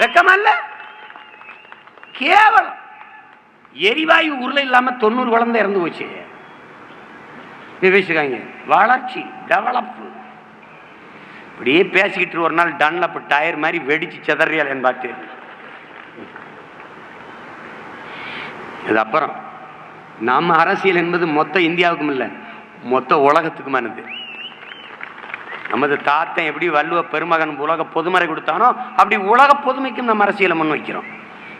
வெக்கமா இல்ல கேவலம். எரிவாயு ஊர்ல இல்லாம தொண்ணூறு குழந்தை இறந்து போச்சு. பேசிக்காங்க வளர்ச்சி டெவலப் இப்படியே பேசிக்கிட்டு ஒரு நாள் டன்லப் டயர் மாதிரி வெடிச்சு செதறியால் பார்த்து இது அப்புறம் நம்ம அரசியல் என்பது மொத்த இந்தியாவுக்கும் இல்லை மொத்த உலகத்துக்குமானது. நமது தாத்தன் எப்படி வள்ளுவ பெருமகன் உலக பொதுமறை கொடுத்தானோ அப்படி உலக பொதுமைக்கும் நம்ம அரசியலை முன் வைக்கிறோம்.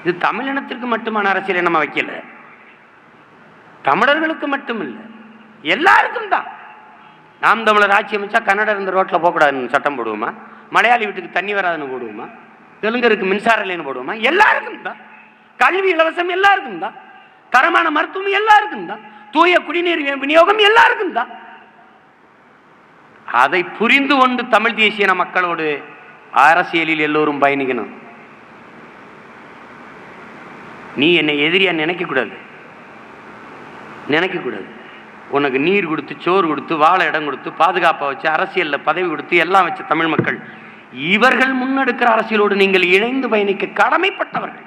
இது தமிழினத்திற்கு மட்டுமான அரசியலை நம்ம வைக்கல. தமிழர்களுக்கு மட்டும் இல்லை எல்லாருக்கும் தான். நாம் தமிழர் ஆட்சி அமைச்சா கன்னடர் இந்த ரோட்டில் போகக்கூடாதுன்னு சட்டம் போடுவோமா? மலையாளி வீட்டுக்கு தண்ணி வராதுன்னு போடுவோமா? தெலுங்கருக்கு மின்சார இல்லைன்னு போடுவோமா? எல்லாருக்கும் தான். கல்வி இலவசம் எல்லாருக்கும் தான். தரமான மருத்துவம் எல்லாருக்கும் தான். தூய குடிநீர் விநியோகம் எல்லாருக்கும் தான். அதை புரிந்து கொண்டு தமிழ் தேசிய மக்களோடு அரசியலில் எல்லோரும் பயணிக்கணும். நீ என்னை எதிரியா நினைக்கக்கூடாது. நினைக்கக்கூடாது. உனக்கு நீர் கொடுத்து சோறு கொடுத்து வாழ இடம் கொடுத்து பாதுகாப்பாக வச்சு அரசியலில் பதவி கொடுத்து எல்லாம் வச்ச தமிழ் மக்கள். இவர்கள் முன்னெடுக்கிற அரசியலோடு நீங்கள் இணைந்து பயணிக்க கடமைப்பட்டவர்கள்.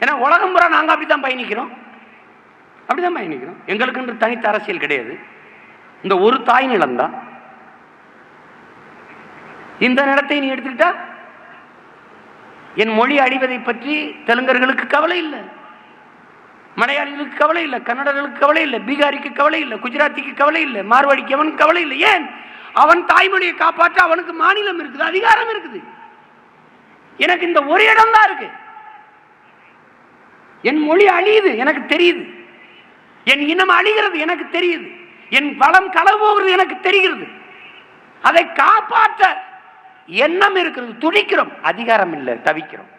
ஏன்னா உலகம் பூரா நாங்கள் அப்படிதான் பயணிக்கிறோம். அப்படிதான் பயணிக்கிறோம். எங்களுக்குன்ற தனித்த அரசியல் கிடையாது. இந்த ஒரு தாய் நிலம்தான். இந்த நிலத்தை நீ எடுத்துக்கிட்டா? என் மொழி அழிவதை பற்றி தெலுங்கர்களுக்கு கவலை இல்லை. மலையாளிகளுக்கு கவலை இல்லை கன்னடர்களுக்கு கவலை இல்லை பீகாரிக்கு கவலை இல்லை குஜராத்திக்கு கவலை இல்லை மார்வாடிக்கு அவன் கவலை இல்லை. ஏன்? அவன் தாய்மொழியை காப்பாற்ற அவனுக்கு மாநிலம் இருக்குது அதிகாரம் இருக்குது. எனக்கு இந்த ஒரு இடம் தான் இருக்கு. என் மொழி அழியுது எனக்கு தெரியுது. என் இனம் அழிகிறது எனக்கு தெரியுது. என் பலம் கலவுவது எனக்கு தெரிகிறது. அதை காப்பாற்ற எண்ணம் இருக்கிறது. துடிக்கிறோம். அதிகாரம் இல்லை தவிக்கிறோம்.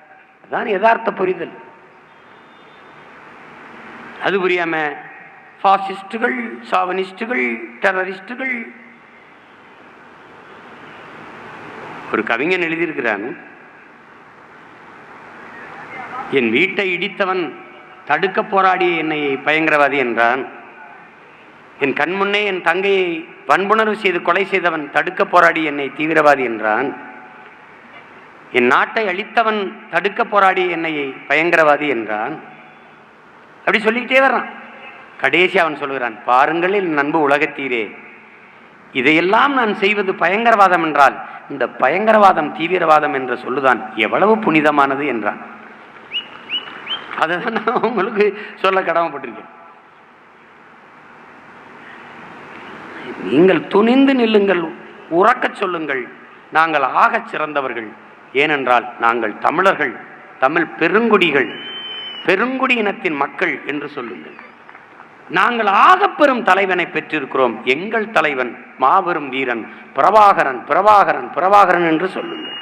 அதான் யதார்த்த புரிதல். அது புரியாம பாசிஸ்டுகள் சாவனிஸ்டுகள் டெரரிஸ்டுகள் ஒரு கவிஞன் எழுதியிருக்கிறான் என் வீட்டை இடித்தவன் தடுக்க போராடி என்னை பயங்கரவாதி என்றான். என் கண்முன்னே என் தங்கையை வன்புணர்வு செய்து கொலை செய்தவன் தடுக்க போராடி என்னை தீவிரவாதி என்றான். என் நாட்டை அழித்தவன் தடுக்க போராடி என்னை பயங்கரவாதி என்றான். அப்படி சொல்லிக்கிட்டே வர்றான். கடைசி அவன் சொல்கிறான் பாருங்கள் என் நண்பு உலகத்தீரே இதையெல்லாம் நான் செய்வது பயங்கரவாதம் என்றால் இந்த பயங்கரவாதம் தீவிரவாதம் என்று சொல்லுதான் எவ்வளவு புனிதமானது என்றான். அதுதான் நான் உங்களுக்கு சொல்ல கடமைப்பட்டிருக்கேன். நீங்கள் துணிந்து நில்லுங்கள் உறக்கச் சொல்லுங்கள். நாங்கள் ஆகச் சிறந்தவர்கள். ஏனென்றால் நாங்கள் தமிழர்கள் தமிழ் பெருங்குடிகள் பெருங்குடி இனத்தின் மக்கள் என்று சொல்லுங்கள். நாங்கள் ஆகப்பெரும் தலைவனை பெற்றிருக்கிறோம். எங்கள் தலைவன் மாபெரும் வீரன் பிரபாகரன் பிரபாகரன் பிரபாகரன் என்று சொல்லுங்கள்.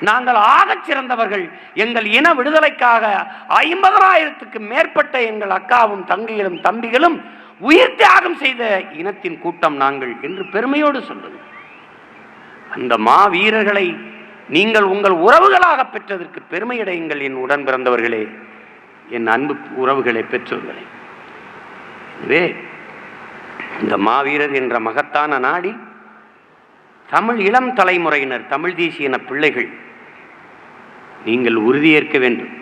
நாங்கள் ஆகச் சிறந்தவர்கள். எங்கள் இன விடுதலைக்காக ஐம்பதாயிரத்துக்கு மேற்பட்ட எங்கள் அக்காவும் தங்கைகளும் தம்பிகளும் உயிர் தியாகம் செய்த இனத்தின் கூட்டம் நாங்கள் என்று பெருமையோடு சொல்வது. அந்த மாவீரர்களை நீங்கள் உங்கள் உறவுகளாக பெற்றதற்கு பெருமையடையுங்கள் என் உடன் பிறந்தவர்களே என் அன்பு உறவுகளை பெற்றோர்களே. எனவே இந்த மாவீரர் என்ற மகத்தான நாடில் தமிழ் இளம் தலைமுறையினர் தமிழ் தேசியன பிள்ளைகள் நீங்கள் உறுதியேற்க வேண்டும்.